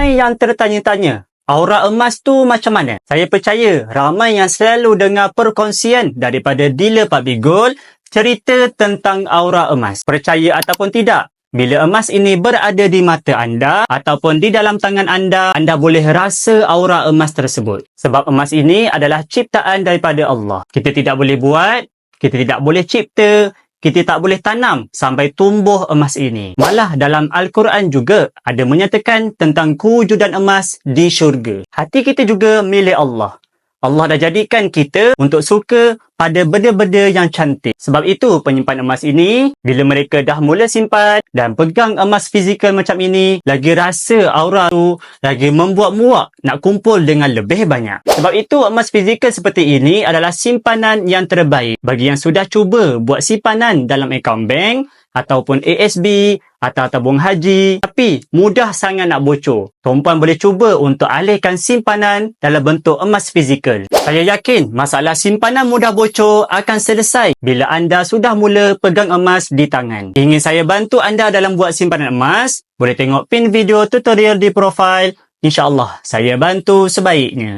Ramai yang tertanya-tanya, aura emas tu macam mana? Saya percaya ramai yang selalu dengar perkongsian daripada dealer Pak Gold cerita tentang aura emas. Percaya ataupun tidak, bila emas ini berada di mata anda ataupun di dalam tangan anda, anda boleh rasa aura emas tersebut. Sebab emas ini adalah ciptaan daripada Allah. Kita tidak boleh buat, kita tidak boleh cipta, kita tak boleh tanam sampai tumbuh emas ini. Malah dalam Al-Quran juga ada menyatakan tentang kewujudan emas di syurga. Hati kita juga milik Allah. Allah dah jadikan kita untuk suka pada benda-benda yang cantik. Sebab itu penyimpan emas ini, bila mereka dah mula simpan dan pegang emas fizikal macam ini, lagi rasa aura tu lagi membuat muak nak kumpul dengan lebih banyak. Sebab itu emas fizikal seperti ini adalah simpanan yang terbaik bagi yang sudah cuba buat simpanan dalam akaun bank ataupun ASB atau tabung haji tapi mudah sangat nak bocor. Tuan-puan boleh cuba untuk alihkan simpanan dalam bentuk emas fizikal. Saya yakin masalah simpanan mudah bocor akan selesai bila anda sudah mula pegang emas di tangan. Ingin saya bantu anda dalam buat simpanan emas? Boleh tengok pin video tutorial di profil. InsyaAllah saya bantu sebaiknya.